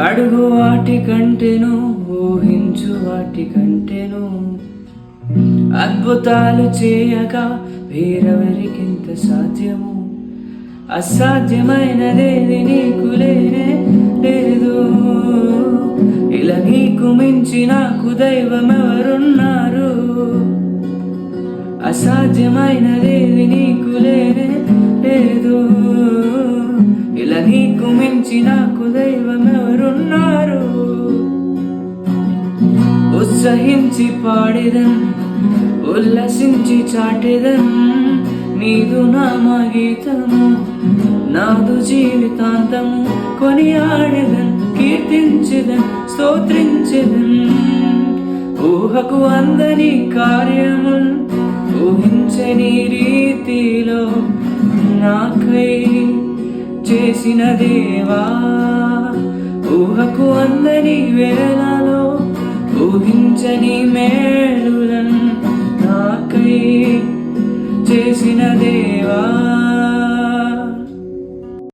అడుగు వాటి కంటేను ఊహించు వాటి కంటేను అద్భుతాలు చేయక వేరెవరికింత సాధ్యము? అసాధ్యమైనదేది నీకు లేనే లేదు. ఇలా నీకు మించి నాకు దైవం ఎవరున్నారు అసాధ్యమైనదేది నీకు లేదు మించి నాకు దైవం ఎవరున్నారు ఉత్సహించి పాడేదన్ ఉల్లసించి చాటేదన్ నీదు నామ గీతము నాదు జీవితాంతము కొని ఆడేదన్ కీర్తించెదన్ ఊహకు అందని కార్యముల్ చేసిన దేవా ఊహకు అందని వేళలో ఊహించని మేలులను నాకై చేసిన దేవా.